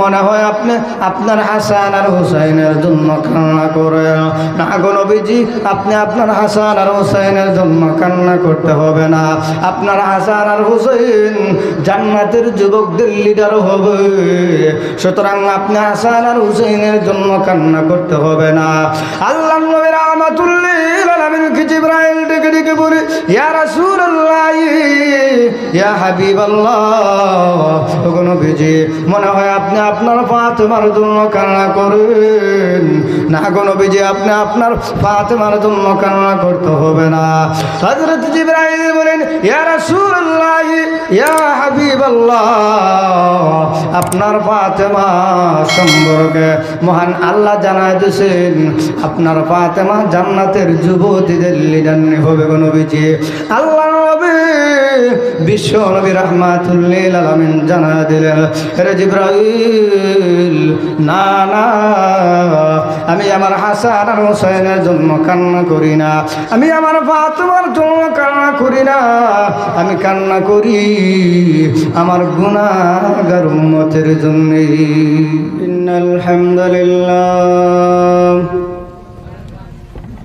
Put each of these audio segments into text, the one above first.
মনে হয় আপনি আপনার হাসান আর হুসাইনের জন্য কান্না করেন না আপনি আপনার হাসান আর হুসাইনের জন্য কান্না করতে হবে না। আপনার হাসান আর হুসাইন জান্নাতের যুবকদের লিডার হবে। সুতরাং আপনি হাসান আর হুসাইনের জন্য কান্না করতে হবে না। আল্লাহ নবী রাহমাতুল্লিল আলামিন কি জিবরাইল ইয়া রাসূলুল্লাহ মনে হয় আপনি আপনার ফাতেমার জন্য কান্না করেন। না গো নবীজি, আপনি আপনার ফাতেমার জন্য কান্না করতে হবে না। বলেন, ইয়া আপনার ফাতেমা সম্পর্কে মহান আল্লাহ জানাই দিয়েছেন, আপনার ফাতেমা জান্নাতের যুবতীদের বিশ্ব জানা না না, আমি আমার হাসান আর হোসেনের কান্না করি না। আমি আমার ফাতেমার জন্য কান্না করি না। আমি কান্না করি আমার গুনাহগার উম্মতের জন্য ইন্নাল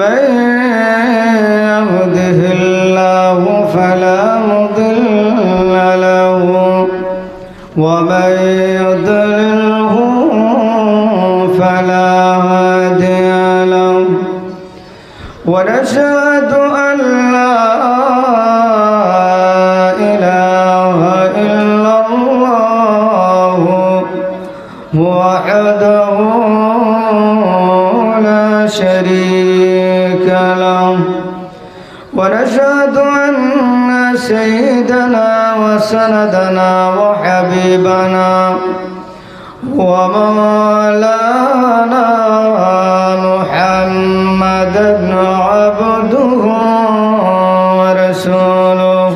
may عبده ورسوله.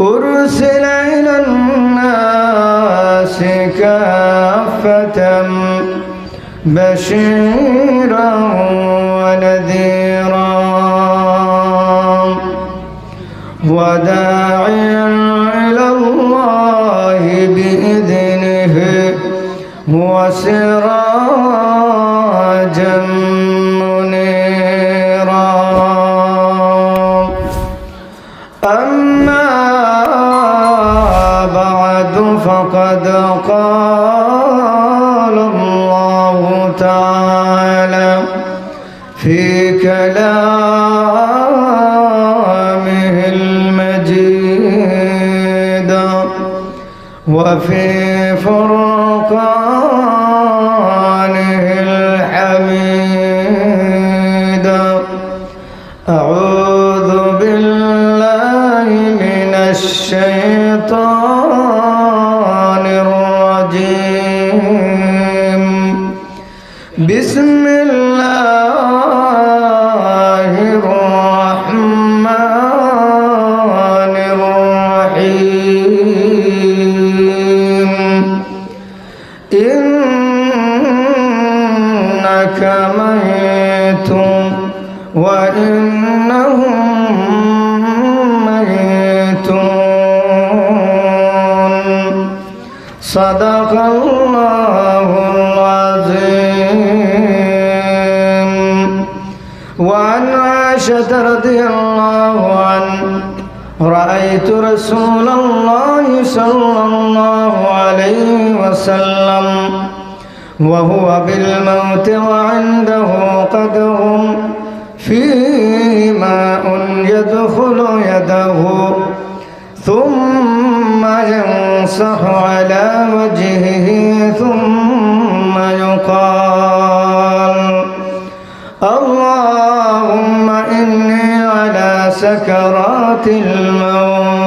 أرسل إلى الناس كافة بشيرا ونذيرا. وداعيا فقد قال الله تعالى في كلامه المجيد وفي فرقانه وإنهم ميتون صدق الله العظيم وعن عائشة رضي الله عنه رأيت رسول الله صلى الله عليه وسلم وهو بالموت وعنده قدر فيه ماء يدخل يده ثم ينصح على وجهه ثم يقال اللهم إني على سكرات الموت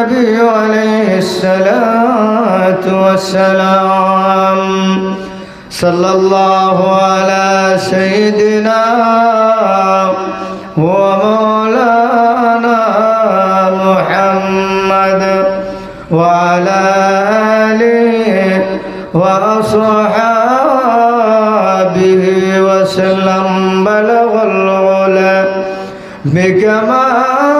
النبي عليه الصلاة والسلام. صلى الله على سيدنا ومولانا محمد وعلى آله وأصحابه وسلم. بلغ العلا بكماله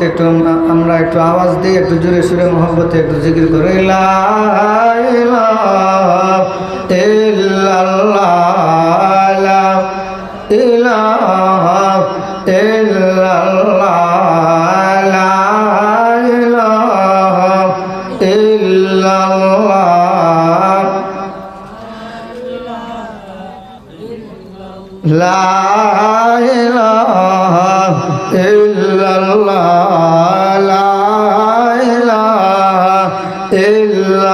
মহব্বতে একটু আম- আমরা একটু আওয়াজ দিই একটু জোরে সুরে মহব্বতে একটু জিকির করে। লা ইলাহা ইল্লাল্লাহ,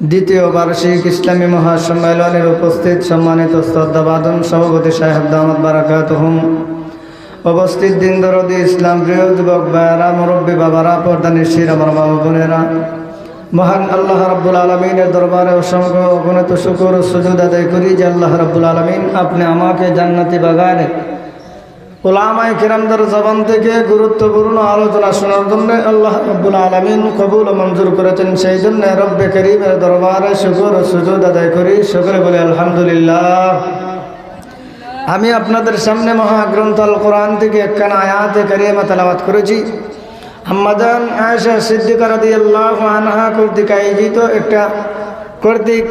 দ্বিতীয় বার্ষিক ইসলামী মহাসম্মেলনের উপস্থিত সম্মানিত শ্রদ্ধাবাদন সভাপতি সাহেব বারাকাত হুম উপস্থিত দিন দরদি ইসলাম প্রিয় যুবক ভাইয়ারা, মুরব্বী বাবারা, পর্দা নিশ্চির আমার মা বোনেরা। মহান আল্লাহ রাব্বুল আলমিনের দরবারে অসংখ্য অগণিত শুকুর সুযোগ আদায় করি যে আল্লাহ রাব্বুল আলমিন আপনি আমাকে জান্নাতি বাগানে ওলামাই কিরামদের জবান থেকে গুরুত্বপূর্ণ আলোচনা শোনার জন্য আল্লাহ রব্বুল আলমিন কবুল মঞ্জুর করেছেন। সেই জন্য রব্বে করিমের দরবারে শুকুর সুযোগ আদায় করি। সকলে বলে আলহামদুলিল্লাহ। আমি আপনাদের সামনে মহাগ্রন্থ আল কোরআন থেকে একখানা আয়াতে কারিমা তালাবাত করেছি। আম্মাদান আয়েশা সিদ্দিকা আল্লাহ আনহা কর্তৃক আয়োজিত একটা কর্তৃক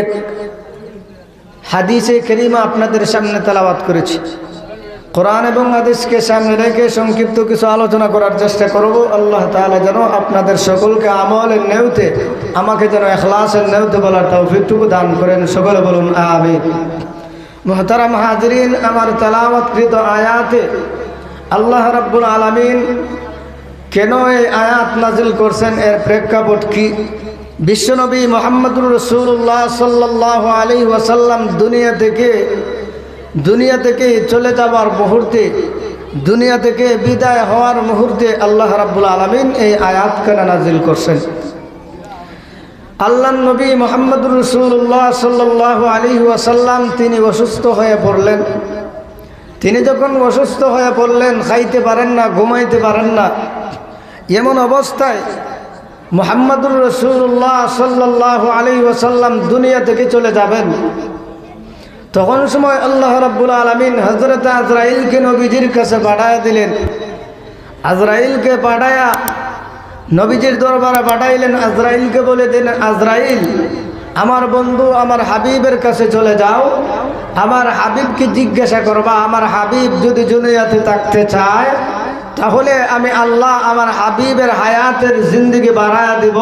এক হাদিসে করিমা আপনাদের সামনে তালাবাত করেছি। কোরআন এবং হাদিসকে সামনে রেখে সংক্ষিপ্ত কিছু আলোচনা করার চেষ্টা করব। আল্লাহ তাআলা যেন আপনাদের সকলকে আমলের নেউতে আমাকে যেন এখলাসের নেউতে বলার তৌফিকটুকু দান করেন। সকলে বলুন আমি মোহতারাম হাজরিন, আমার তালাওয়াতকৃত আয়াতে আল্লাহ রাব্বুল আলামিন কেন এই আয়াত নাজিল করছেন? এর প্রেক্ষাপট কি? বিশ্বনবী মোহাম্মদুর রসুল্লাহ সাল্লাহ আলী ওয়াসাল্লাম দুনিয়া থেকে দুনিয়া থেকে চলে যাবার মুহূর্তে, দুনিয়া থেকে বিদায় হওয়ার মুহূর্তে আল্লাহ রাব্বুল আলমিন এই আয়াত কেন নাজিল করছেন। আল্লাহ নবী মোহাম্মদুর রসুল্লাহ সাল্লাহ আলী ওয়াসাল্লাম তিনি অসুস্থ হয়ে পড়লেন। তিনি যখন অসুস্থ হয়ে পড়লেন, খাইতে পারেন না, ঘুমাইতে পারেন না, এমন অবস্থায় মোহাম্মদুর রসুল্লাহ সাল্লাহ আলী ওসাল্লাম দুনিয়া থেকে চলে যাবেন। তখন সময় আল্লাহ রাব্বুল আলমিন হজরত আজরাইলকে নবীজির কাছে পাঠায়া দিলেন। আজরাইলকে পাঠায়া নবীজির দরবারে পাঠাইলেন। আজরাইলকে বলে দিলেন আজরাইল, আমার বন্ধু আমার হাবিবের কাছে চলে যাও। আমার হাবিবকে জিজ্ঞাসা করবা, আমার হাবিব যদি জুনিয়াতে থাকতে চায়, তাহলে আমি আল্লাহ আমার হাবিবের হায়াতের জিন্দিগি বাড়ায়া দিব।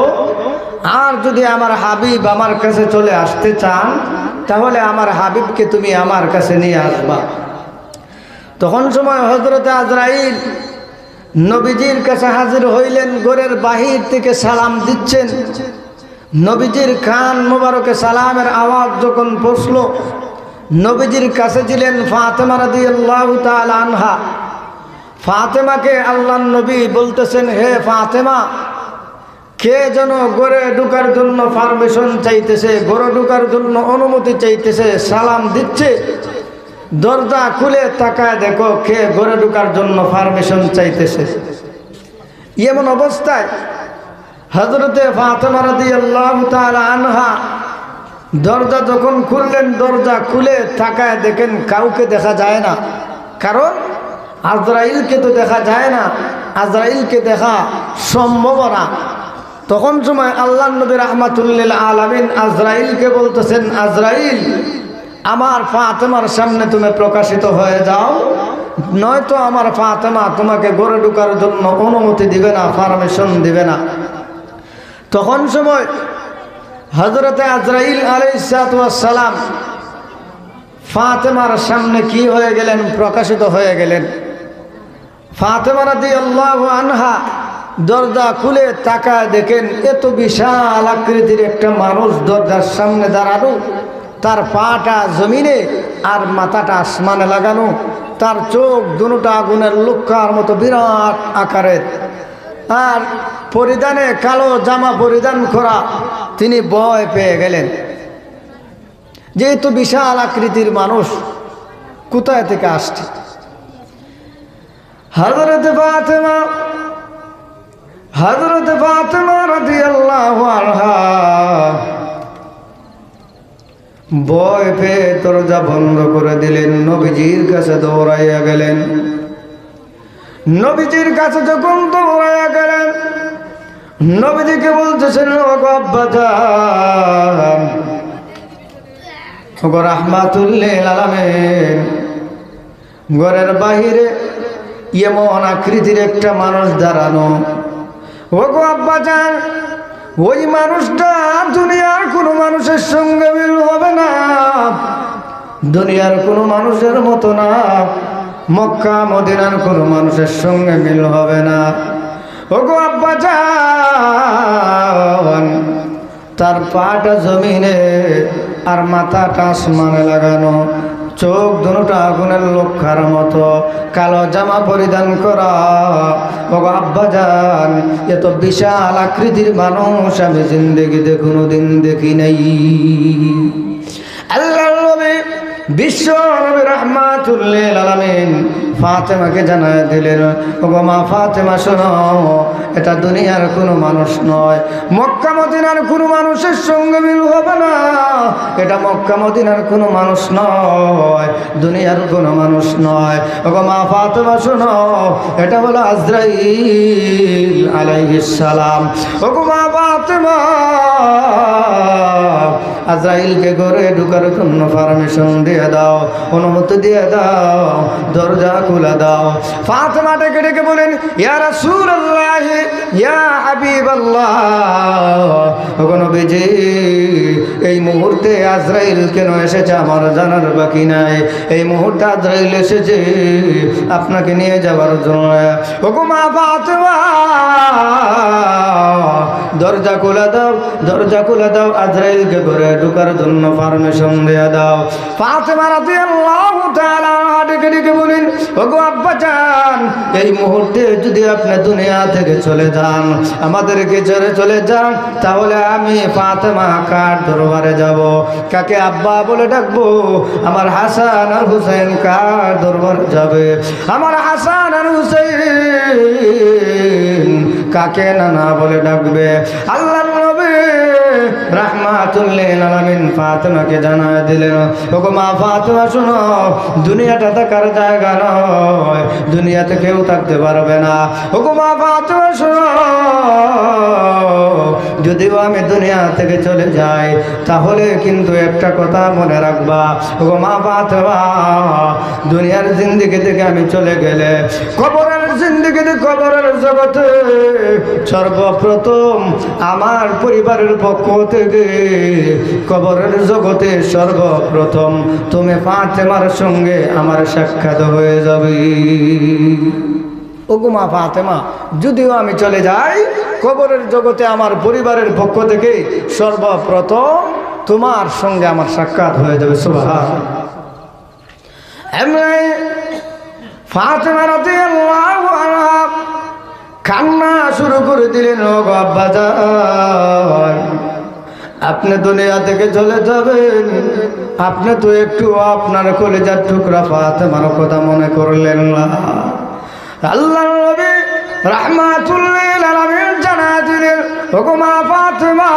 আর যদি আমার হাবিব আমার কাছে চলে আসতে চান তাহলে আমার হাবিবকে তুমি আমার কাছে নিয়ে আসবা। তখন সময় হজরতে আজরাইল নবীজির কাছে হাজির হইলেন গোরের বাহির থেকে সালাম দিচ্ছেন। নবীজির খান মোবারকে সালামের আওয়াজ যখন পৌঁছল, নবীজির কাছে ছিলেন ফাতেমা রাদি আল্লাহ আনহা। ফাতেমাকে আল্লাহ নবী বলতেছেন, হে ফাতেমা কে যেন গড়ে ঢুকার জন্য পারমিশন চাইতেছে, গড়ে ঢুকার জন্য অনুমতি চাইতেছে, সালাম দিচ্ছে, দরজা খুলে তাকায় দেখো কে গড়ে ঢুকার জন্য পারমিশন চাইতেছে। এমন অবস্থায় হজরতে আল্লাহ আনহা দরজা যখন খুললেন, দরজা খুলে তাকায় দেখেন কাউকে দেখা যায় না। কারণ আজরাইলকে তো দেখা যায় না, আজরাইলকে দেখা সম্ভব না। তখন সময় আল্লাহ নবী রহমাতুল্লিল আলমিন আজরাইলকে বলতেছেন, আজরাইল, আমার ফাতেমার সামনে তুমি প্রকাশিত হয়ে যাও। নয়তো আমার ফাতেমা তোমাকে গড়ে ঢুকার জন্য অনুমতি দিবে না, পারমিশন দিবে না। তখন সময় হজরতে আজরাইল আলাইসালাম ফাতেমার সামনে কি হয়ে গেলেন? প্রকাশিত হয়ে গেলেন। ফাতেমা রাদি আল্লাহ আনহা দরজা খুলে তাকায় দেখেন, এত বিশাল আকৃতির একটা মানুষ দরজার সামনে দাঁড়ানো তার পাটা জমিনে আর মাথাটা আসমানে লাগানো। তার চোখ দুটা আগুনের লুক্ষার মতো বিরাট আকারের। আর পরিধানে কালো জামা পরিধান করা তিনি ভয় পেয়ে গেলেন। যেহেতু বিশাল আকৃতির মানুষ, কোথায় থেকে আসছে? হজরত ফাতেমা হজরত ফাতেমা রাদিয়াল্লাহু আনহা ভয় পেয়ে দরজা বন্ধ করে দিলেন, নবীজির কাছে দৌড়াইয়া গেলেন। নবীজির কাছে যখন দৌড়াইয়া গেলেন, নবীজিকে বলতেছেন আলামিন, ঘরের বাহিরে এমন আকৃতির একটা মানুষ দাঁড়ানো। ও গো আব্বাজান ওই মানুষটা দুনিয়ার কোনো মানুষের সঙ্গে মিল হবে না। দুনিয়ার কোনো মানুষের মতো না, মক্কা, মদিনার কোনো মানুষের সঙ্গে মিল হবে না। ও গো আব্বাজান তার পাটা জমিনে আর মাথাটা আসমানে লাগানো। চোখ দুটা আগুনের লক্ষার মতো। কালো জামা পরিধান করা। ওগো আব্বাজান এত বিশাল আকৃতির মানুষ, আমি জিন্দগিতে কোনোদিন দেখি নাই। আল্লাহ দিলেন মা এটা দুনিয়ার কোনো মানুষ নয়, মক্কা মদিনার কোনো মানুষের সঙ্গে মিল হবে না। এটা মক্কা মদিনার কোনো মানুষ নয়, দুনিয়ার কোনো মানুষ নয়। ওগো মা ফাতেমা, শোনো, এটা হলো আজরাইল আলাইহিস সালাম। ওগো মা ফাতেমা, আজরাইলকে ঘরে ঢুকার জন্য পারমিশন দিয়ে দাও, অনুমতি দিয়ে দাও, দরজা খুলে দাও। ফাতেমা ডেকে ডেকে বলেন, ইয়া রাসূলুল্লাহ, ইয়া হাবিবাল্লাহ। ওগো নবীজি এই মুহূর্তে আজরাইল কেন এসেছে আমার জানার বাকি নাই? এই মুহূর্তে আজরাইল এসেছে আপনাকে নিয়ে যাওয়ার জন্য। ওগো মা ফাতেমা দরজা খুলে দাও, দরজা খুলে দাও, আজরাইলকে ঘরে ঢুকার জন্য পারমিশন দিয়ে দাও। ফাতেমা রাদিয়াল্লাহু তাআলা ডেকে ডেকে বলেন ওগো আব্বা যান এই মুহূর্তে যদি আপনি দুনিয়া থেকে চলে যান, আমাদেরকে ছেড়ে চলে যান, তাহলে আমি ফাতেমা কার দরবারে যাব? কাকে আব্বা বলে ডাকবো? আমার হাসান আর হুসেন কার দরবারে যাবে? আমার হাসান আর হুসেন কাকে নানা বলে ডাকবে? আল্লাহ নবী রাহমাতুল্লিল আলামিন ফাতেমাকে জানায় দিলেন, ওগো মা ফাতেমা, শোনো, দুনিয়াটা থাকার জায়গা নয়। দুনিয়াতে কেউ থাকতে পারবে না। ওগো মা ফাতেমা, শোনো যদিও আমি দুনিয়া থেকে চলে যাই, তাহলে কিন্তু একটা কথা মনে রাখবা, ওগো মা ফাতেমা, দুনিয়ার জিন্দিগি থেকে আমি চলে গেলে কবরের কবরের জিন্দগিতে কবরের জগতে সর্বপ্রথম আমার পরিবারের পক্ষ থেকে কবরের জগতে সর্বপ্রথম তুমি ফাতেমার সঙ্গে আমার সাক্ষাৎ হয়ে যাবে। ওগুমা ফাতেমা, যদিও আমি চলে যাই, কবরের জগতে আমার পরিবারের পক্ষ থেকে সর্বপ্রথম তোমার সঙ্গে আমার সাক্ষাৎ হয়ে যাবে কান্না শুরু করে দিলেন ও আপনি দুনিয়া থেকে চলে যাবেন, আপনি তো একটু আপনার কলেজার টুকরা ফাতেমার কথা মনে করলেন না। ফাতেমা,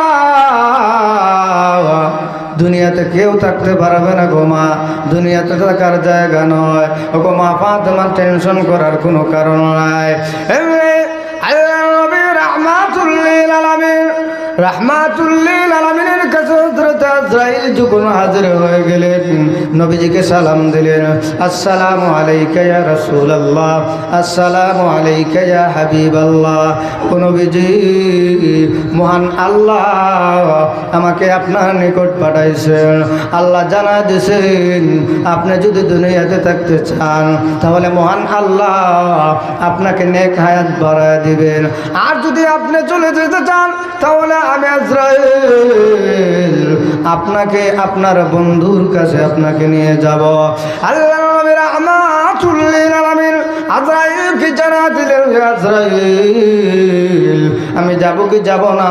দুনিয়াতে কেউ থাকতে পারবে না গোমা দুনিয়াতে থাকার জায়গা নয়। ও গোমা মা ফাতেমার টেনশন করার কোনো কারণ নাই। আল্লাহ নবী রহমাতুল্লিল আলামিন হাজির হয়ে গেলেন, নবীজিকে সালাম দিলেন মহান আল্লাহ আমাকে আপনার নিকট পাঠাইছেন, আল্লাহ জানা দিয়েছেন আপনি যদি দুনিয়াতে থাকতে চান, তাহলে মহান আল্লাহ আপনাকে নেক হায়াত বাড়ায় দিবেন। আর যদি আপনি চলে যেতে চান, তাহলে আজরাইল, আপনাকে আপনার বন্ধুর কাছে আপনাকে নিয়ে যাব। আল্লাহ আমি যাব কি যাব না?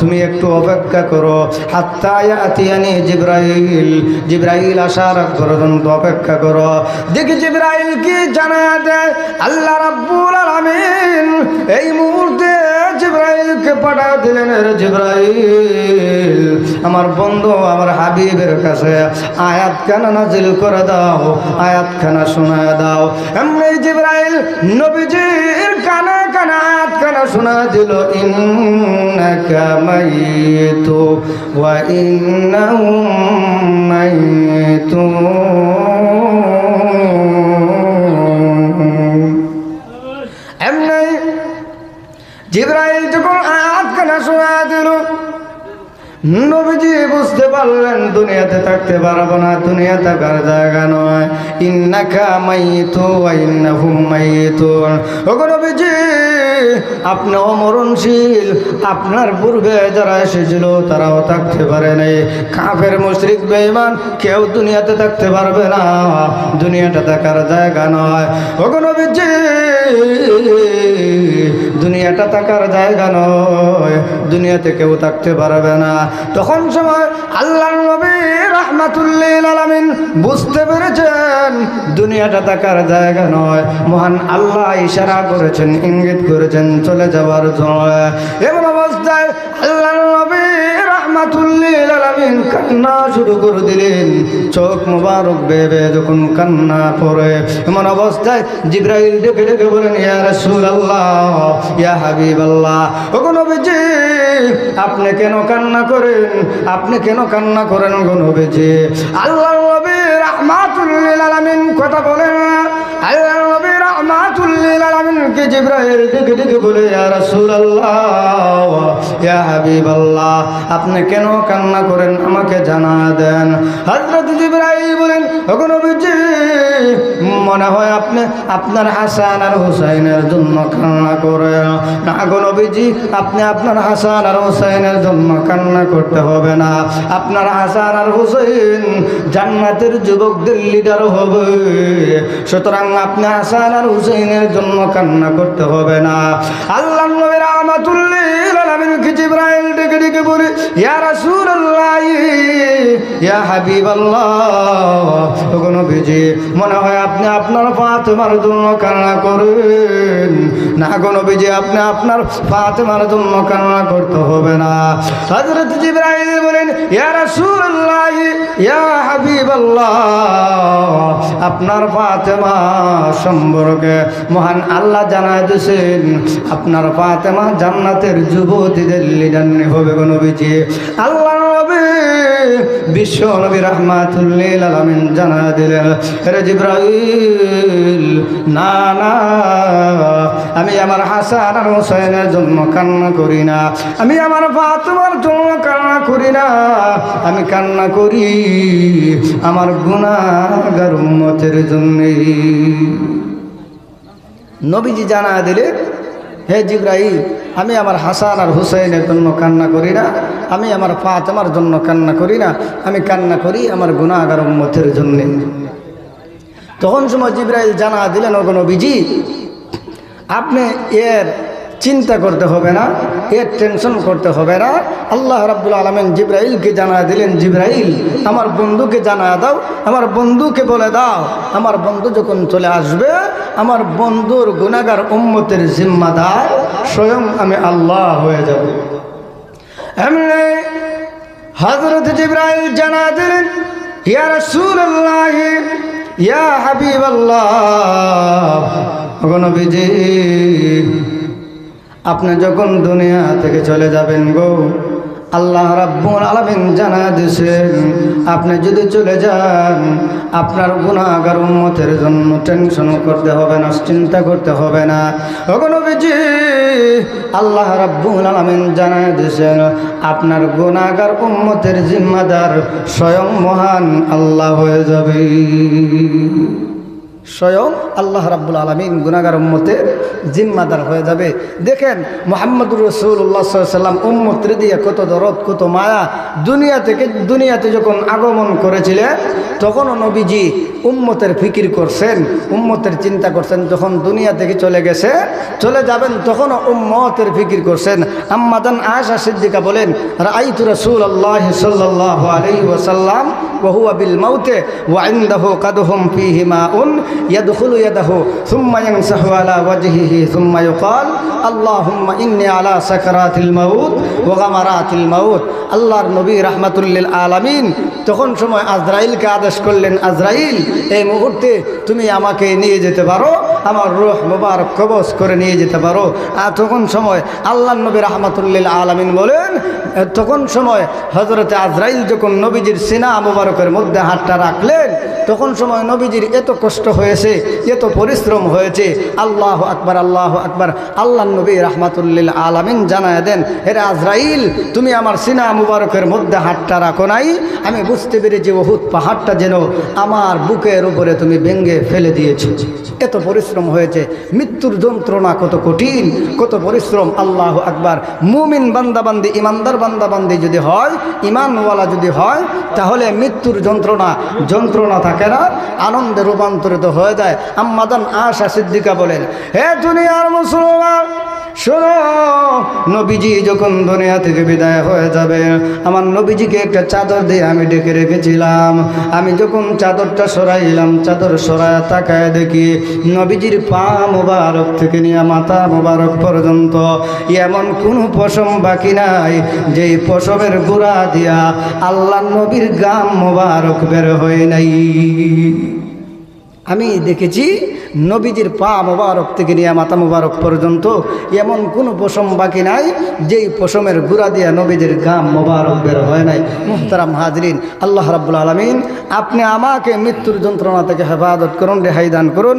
তুমি একটু অপেক্ষা করো। হাত্তা ইয়াতিয়ানি জিব্রাইল জিব্রাইল আসার পর্যন্ত অপেক্ষা করো। দেখি জিব্রাইল কি জানা দেয়, আল্লাহ রাব্বুল আলামিন এই মুহূর্তে জিব্রাইলকে পাঠা দিলেন জিব্রাইল। আমার বন্ধু, আমার হাবিবের কাছে আয়াত খানা নাজিল করে দাও আয়াত খানা শোনায় দাও। এমনি জিব্রাইল নবীজির কানে কানে আয়াত খানা শোনা দিল, ইন্নাকা মাইতু ওয়া জিব্রাইল যখন আয়াত কানা শোনা দিল নবীজি বুঝতে পারলেন, দুনিয়াতে থাকতে পারব না, দুনিয়া থাকার জায়গা নয়। ইন্নাকা মাইতু ওয়া ইন্নাহুম মাইতুন। ওগো নবীজি, আপনি অমরণশীল। আপনার পূর্বে যারা এসেছিল, তারাও থাকতে পারে নাই। কাফের, মুশরিক, বেঈমান, কেউ দুনিয়াতে থাকতে পারবে না। দুনিয়াটা থাকার জায়গা নয়। ওগো নবীজি, দুনিয়াটা থাকার জায়গা নয়। দুনিয়াতে কেউ থাকতে পারবে না। তখন সময় আল্লাহ নবী রহমাতুল্লিল আলমিন বুঝতে পেরেছেন, দুনিয়াটা তাকার জায়গা নয়। মহান আল্লাহ ইশারা করেছেন, ইঙ্গিত করেছেন চলে যাওয়ার জন্য এমন অবস্থায় আল্লাহ নবী কান্না শুরু করে দিলেন। যখন কান্না এমন অবস্থায় ইয়া নবীজি, আপনি কেন কান্না করেন? আপনি কেন কান্না করেন গো নবীজি? আল্লাহ রাহমাতুল্লিল কথা বলেন। আল্লাহ বলে আপনি কেন কান্না করেন? আমাকে জানা দেন। হযরত জিব্রাইল বলেন ওগো নবীজি মনে হয় আপনি আপনার হাসান আর হুসাইনের জন্য কান্না করেন না গো নবীজি, আপনি আপনার হাসান আর হুসাইনের জন্য কান্না করতে হবে না। আপনার হাসান আর হুসাইন জান্নাতের যুবকদের লিডার হবে। সুতরাং আপনি হাসান আর হুসাইনের জন্য কান্না করতে হবে না। আল্লাহ নবী রাহমাতুল্লিল আলামিন কি জিব্রাইল ডেকে ডেকে বলে, ইয়া রাসূলুল্লাহ ইয়া ওগো নবীজি, মনে হয় আপনি আপনার ফাতেমার জন্য কান্না করেন। না গো নবীজি, আপনি আপনার ফাতেমার জন্য কান্না করতে হবে না। হযরত জিব্রাইল বলেন, ইয়া রাসূলুল্লাহ, ইয়া হাবিবাল্লাহ, আপনার ফাতেমা সম্পর্কে মহান আল্লাহ জানায় দিয়েছেন, আপনার ফাতেমা জান্নাতের যুবতীদের লিডার হবে গো নবীজি। আল্লাহ নবী বিশ্ব নবী রহমাতুল্লিল আলমিন জানা দিলেন, রে জিব্রাইল, না না, আমি আমার হাসান আর হোসেনের জন্য কান্না করি না। আমি আমার ফাতুমার জন্য কান্না করি না। আমি কান্না করি আমার গুণাগার উম্মতের জন্যে নবীজি জানা দিলে হে জিব্রাইল, আমি আমার হাসান আর হুসাইনের জন্য কান্না করি না। আমি আমার পাঁচ আমার জন্য কান্না করি না, আমি কান্না করি আমার গুণাগার উম্মতের জন্যে। তখন সময় জিব্রাইল জানা দিলেন, ওগো নবীজি, আপনি এর চিন্তা করতে হবে না, এর টেনশন করতে হবে না। আল্লাহ রাব্বুল আলমেন জিব্রাইলকে জানা দিলেন, জিব্রাইল, আমার বন্ধুকে জানা দাও, আমার বন্ধুকে বলে দাও, আমার বন্ধু যখন চলে আসবে, আমার বন্ধুর গুণাগার উম্মতের জিম্মাদার স্বয়ং আমি আল্লাহ হয়ে যাব। এমনি হজরত জিব্রাইল জানা দিলেন, ইয়া রাসূলুল্লাহ, ইয়া হাবিব আল্লাহ আপনি যখন দুনিয়া থেকে চলে যাবেন গো আল্লাহ রাব্বুল আলামিন জানা দিয়েছেন, আপনি যদি চলে যান, আপনার গুণাগার উম্মতের জন্য টেনশন করতে হবে না, চিন্তা করতে হবে না। নবীজি, আল্লাহ রাব্বুল আলামিন জানা দিয়েছেন, আপনার গুণাগার উম্মতের জিম্মাদার স্বয়ং মহান আল্লাহ হয়ে যাবে। স্বয়ং আল্লাহ রাবুল আলমিন গুনাগার উম্মতের জিম্মাদার হয়ে যাবে। দেখেন, মোহাম্মদুর রসুল্লাহ সাল্লাম উম্মত দিয়ে কত দরদ, কত মায়া। দুনিয়া থেকে, দুনিয়াতে যখন আগমন করেছিলেন, তখনও নবীজি উম্মতের ফিকির করছেন, উম্মতের চিন্তা করছেন, যখন দুনিয়া থেকে চলে গেছে, চলে যাবেন, তখনও উম্মতের ফিকির করছেন। আম্মাদান আশা সিদ্দিকা বলেন রাইতু রসুল আল্লাহ সাল্লাহ আলহি ওসাল্লাম বহু আবিল মাউতে ওয়াইন্দাহ কাদহম ফিহিমা উন يدخل يده ثم يمسح على وجهه ثم يقال اللهم إني على سكرات الموت وغمرات الموت আল্লাহর নবী রাহমাতুল্লিল আলামিন তখন সময় আজরাইলকে আদেশ করলেন আজরাইল এই মুহূর্তে তুমি আমাকে নিয়ে যেতে পারো আমার রুহ মুবারক কবজ করে নিয়ে যেতে পারো আর তখন সময় আল্লাহ নবী রাহমাতুল্লিল আলামিন বলেন তখন সময় হজরতে আজরাইল যখন নবীজির সিনা মুবারকের মধ্যে হাতটা রাখলেন তখন সময় নবীজির এত কষ্ট হয়েছে এত পরিশ্রম হয়েছে। আল্লাহ আকবার আল্লাহ আকবার। আল্লাহ নবী রাহমাতুল্লিল আলামিন জানায় দেন হেরে আজরাইল, তুমি আমার সিনা মুবারকের মধ্যে হাতটা রাখো নাই। আমি বুঝতে পেরেছি বহুত পাহাড়টা যেন আমার বুকের উপরে তুমি ভেঙ্গে ফেলে দিয়েছ। এত পরিশ্রম হয়েছে। মৃত্যুর যন্ত্রণা কত কঠিন, কত পরিশ্রম। আল্লাহ আকবার। মুমিন বান্দাবান্দি, ইমানদার বান্দাবান্দি যদি হয়, ইমানওয়ালা যদি হয়, তাহলে মৃত্যুর যন্ত্রণা যন্ত্রণা থাকে না। আনন্দে রূপান্তরিত হয়ে যায়। আম্মাদান আশা সিদ্দিকা বলেন, হে দুনিয়ার মুসলমান, শোনো, নবীজি যখন দুনিয়া থেকে বিদায় হয়ে যাবে, আমার নবীজিকে একটা চাদর দিয়ে আমি ডেকে রেখেছিলাম। আমি যখন চাদরটা সরাইলাম, চাদর সরায় তাকায় দেখি নবীজির পা মোবারক থেকে নিয়ে মাথা মোবারক পর্যন্ত। এমন কোনো পশম বাকি নাই, যেই পশমের গুড়া দিয়া আল্লাহ নবীর গাম মোবারক বের হয় নাই। আমি দেখেছি নবীজির পা মোবারক থেকে নিয়ে মাতা মোবারক পর্যন্ত এমন কোনো পশম বাকি নাই, যেই পশমের গুড়া দিয়া নবীজির গাম মোবারক বের হয় নাই। মুহতারাম হাজরিন, আল্লাহ রাবুল আলমিন, আপনি আমাকে মৃত্যুর যন্ত্রণা থেকে হেফাজত করুন, রেহাই দান করুন।